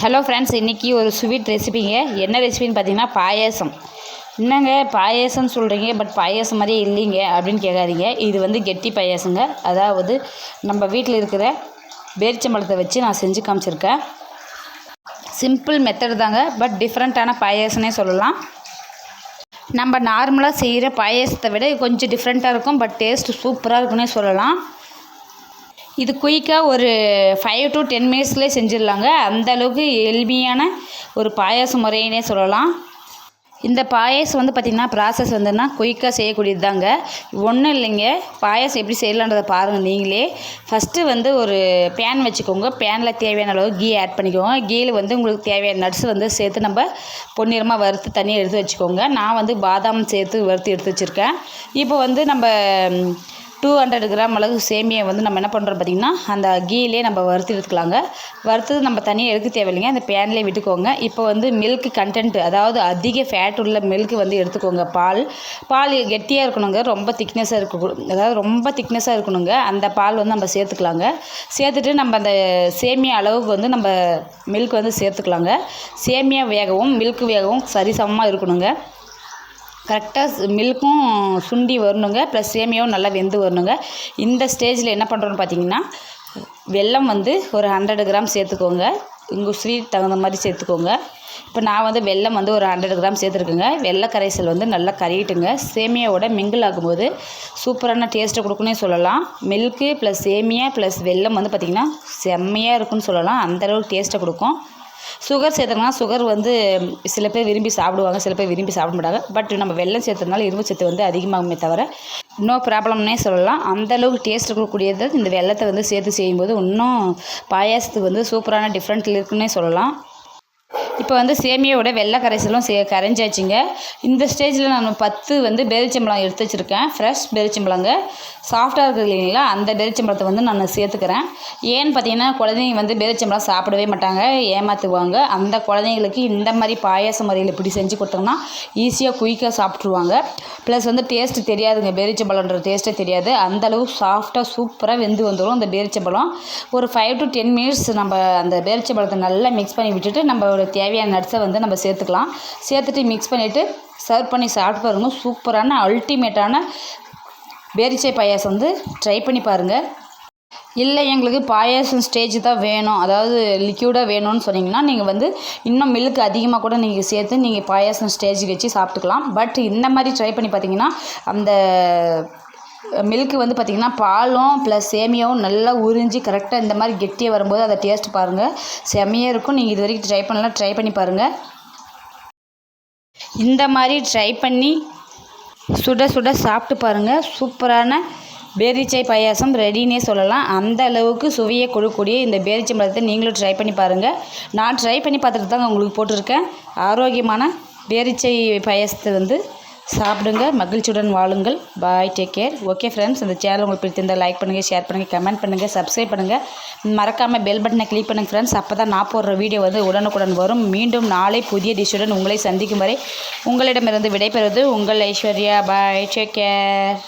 Hello friends இன்றைக்கி ஒரு sweet ரெசிபிங்க என்ன ரெசிபின்னு பார்த்தீங்கன்னா பாயாசம். என்னங்க பாயாசம்னு சொல்கிறீங்க பட் பாயாசம் மாதிரியே இல்லைங்க அப்படின்னு கேட்காதீங்க. இது வந்து கெட்டி பாயாசங்க. அதாவது நம்ம வீட்டில் இருக்கிற பேரிச்சம்பழத்தை வச்சு நான் செஞ்சு காமிச்சிருக்கேன். சிம்பிள் மெத்தடு தாங்க பட் டிஃப்ரெண்ட்டான பாயாசம்னே சொல்லலாம். நம்ம நார்மலாக செய்கிற பாயாசத்தை விட கொஞ்சம் டிஃப்ரெண்ட்டாக இருக்கும் பட் டேஸ்ட் சூப்பராக இருக்குன்னே சொல்லலாம். இது குயிக்காக ஒரு ஃபைவ் டு டென் மினிட்ஸ்லேயே செஞ்சிடலாங்க. அந்த அளவுக்கு எளிமையான ஒரு பாயாசம் முறையினே சொல்லலாம். இந்த பாயாசம் வந்து பார்த்திங்கன்னா ப்ராசஸ் வந்துன்னா குயிக்காக செய்யக்கூடியது தாங்க ஒன்றும் இல்லைங்க. பாயாசம் எப்படி செய்யலான்றதை பாருங்கள் நீங்களே. ஃபஸ்ட்டு வந்து ஒரு பேன் வச்சுக்கோங்க. பேனில் தேவையான அளவு கீ ஆட் பண்ணிக்கோங்க. கீயில் வந்து உங்களுக்கு தேவையான நட்ஸ் வந்து சேர்த்து நம்ம பொன்னிறமாக வறுத்து தனியாக எடுத்து வச்சுக்கோங்க. நான் வந்து பாதாம் சேர்த்து வறுத்து எடுத்து வச்சுருக்கேன். இப்போ வந்து நம்ம டூ ஹண்ட்ரட் கிராம் அளவு சேமியை வந்து நம்ம என்ன பண்ணுறோம் பார்த்திங்கன்னா அந்த கீலே நம்ம வறுத்து எடுத்துக்கலாங்க. வறுத்தது நம்ம தனியாக எடுக்க தேவையில்லைங்க. அந்த பேன்லேயே விட்டுக்கோங்க. இப்போ வந்து மில்க் கண்டென்ட் அதாவது அதிக ஃபேட் உள்ள மில்க் வந்து எடுத்துக்கோங்க. பால் பால் கெட்டியாக இருக்கணுங்க. ரொம்ப திக்னஸாக இருக்க அதாவது ரொம்ப திக்னஸாக இருக்கணுங்க. அந்த பால் வந்து நம்ம சேர்த்துக்கலாங்க. சேர்த்துட்டு நம்ம அந்த சேமியா அளவுக்கு வந்து நம்ம மில்க் வந்து சேர்த்துக்கலாங்க. சேமியா வேகவும் மில்க் வேகவும் சரிசமமாக இருக்கணுங்க. கரெக்டாக மில்க்கும் சுண்டி வரணுங்க ப்ளஸ் சேமியாவும் நல்லா வெந்து வரணுங்க. இந்த ஸ்டேஜில் என்ன பண்ணுறோன்னு பார்த்தீங்கன்னா வெல்லம் வந்து ஒரு ஹண்ட்ரடு கிராம் சேர்த்துக்கோங்க. உங்கள் ஸ்வீட் தகுந்த மாதிரி சேர்த்துக்கோங்க. இப்போ நான் வந்து வெல்லம் வந்து ஒரு ஹண்ட்ரட் கிராம் சேர்த்துருக்குங்க. வெள்ளை கரைசல் வந்து நல்லா கரையிட்டுங்க. சேமியாவோட மிங்கிள் ஆகும்போது சூப்பரான டேஸ்ட்டை கொடுக்குன்னே சொல்லலாம். மில்க்கு ப்ளஸ் சேமியா ப்ளஸ் வெல்லம் வந்து பார்த்திங்கன்னா செம்மையாக இருக்குன்னு சொல்லலாம். அந்தளவுக்கு டேஸ்ட்டை கொடுக்கும். சுகர் சேர்த்தோம்னா சுகர் வந்து சில பேர் விரும்பி சாப்பிடுவாங்க சில பேர் விரும்பி சாப்பிட மாட்டாங்க. பட் நம்ம வெள்ளம் சேர்த்ததுனால இரும்பு சத்து வந்து அதிகமாகுமே தவிர நோ ப்ராப்ளம்னே சொல்லலாம். அந்தளவுக்கு டேஸ்ட் இருக்கக்கூடியது இந்த வெள்ளத்தை வந்து சேர்த்து செய்யும்போது இன்னும் பாயாசத்துக்கு வந்து சூப்பரான டிஃப்ரெண்ட் இருக்குன்னே சொல்லலாம். இப்போ வந்து சேமியாவோட வெள்ளை கரைசலும் சே கரைஞ்சாச்சுங்க. இந்த ஸ்டேஜில் நான் பத்து வந்து பேரிச்சம்பழம் எடுத்து வச்சுருக்கேன். ஃப்ரெஷ் பேரிச்சம்பழங்க சாஃப்டாக இருக்குது இல்லைங்களா? அந்த பேரிச்சம்பழத்தை வந்து நான் சேர்த்துக்கிறேன். ஏன்னு பார்த்தீங்கன்னா குழந்தைங்க வந்து பேரிச்சம்பழம் சாப்பிடவே மாட்டாங்க. ஏமாற்றுவாங்க அந்த குழந்தைங்களுக்கு இந்த மாதிரி பாயாச முறையில் இப்படி செஞ்சு கொடுத்தோம்னா ஈஸியாக குயிக்காக சாப்பிட்ருவாங்க ப்ளஸ் வந்து டேஸ்ட்டு தெரியாதுங்க. பேரிச்சம்பழன்ற டேஸ்ட்டே தெரியாது. அந்தளவு சாஃப்டாக சூப்பராக வெந்து வந்துடும் அந்த பேரிச்சம்பழம் ஒரு ஃபைவ் டு டென் மினிட்ஸ் நம்ம அந்த பேரிச்சம்பழத்தை நல்லா மிக்ஸ் பண்ணி விட்டுட்டு நம்ம ஒரு தேவையான நட்ஸை வந்து நம்ம சேர்த்துக்கலாம். சேர்த்துட்டு மிக்ஸ் பண்ணிவிட்டு சர்வ் பண்ணி சாப்பிட்டு பாருங்கள் சூப்பரான அல்டிமேட்டான பேரிச்சை பாயாசம் வந்து ட்ரை பண்ணி பாருங்கள் இல்லை எங்களுக்கு பாயாசம் ஸ்டேஜ் தான் வேணும். அதாவது லிக்யூடாக வேணும்னு சொன்னீங்கன்னா நீங்கள் வந்து இன்னும் மில்க் அதிகமாக கூட நீங்கள் சேர்த்து நீங்கள் பாயாசம் ஸ்டேஜுக்கு வச்சு சாப்பிட்டுக்கலாம். பட் இந்த மாதிரி ட்ரை பண்ணி பார்த்தீங்கன்னா அந்த மில்க்கு வந்து பார்த்திங்கன்னா பாலும் ப்ளஸ் சேமியாவும் நல்லா உறிஞ்சி கரெக்டாக இந்த மாதிரி கெட்டியாக வரும்போது அதை டேஸ்ட் பாருங்கள் செம்மையாக இருக்கும். நீங்கள் இது வரைக்கும் ட்ரை பண்ணலாம். ட்ரை பண்ணி பாருங்கள் இந்த மாதிரி ட்ரை பண்ணி சுட சுட சாப்பிட்டு பாருங்கள் சூப்பரான பேரிச்சை பாயாசம் ரெடினே சொல்லலாம். அந்த அளவுக்கு சுவையை கொடுக்கக்கூடிய இந்த பேரிச்சை பழத்தை நீங்களும் ட்ரை பண்ணி பாருங்கள் நான் ட்ரை பண்ணி பார்த்துட்டு தாங்க உங்களுக்கு போட்டிருக்கேன். ஆரோக்கியமான பேரிச்சை பாயாசத்தை வந்து சாப்பிடுங்க மகிழ்ச்சியுடன் வாழுங்கள். Bye take care okay friends இந்த சேனல் உங்களுக்கு பிடித்திருந்தால் லைக் பண்ணுங்கள் ஷேர் பண்ணுங்கள் கமெண்ட் பண்ணுங்கள் சப்ஸ்கிரைப் பண்ணுங்கள் மறக்காமல் பெல் பட்டனை கிளிக் பண்ணுங்கள் ஃப்ரெண்ட்ஸ் அப்போ தான் நான் போடுற வீடியோ வந்து உடனுக்குடன் வரும். மீண்டும் நாளை புதிய டிஷ்ஷுடன் உங்களை சந்திக்கும் வரை உங்களிடமிருந்து விடைபெறுவது உங்கள் ஐஸ்வர்யா. பாய் டேக் கேர்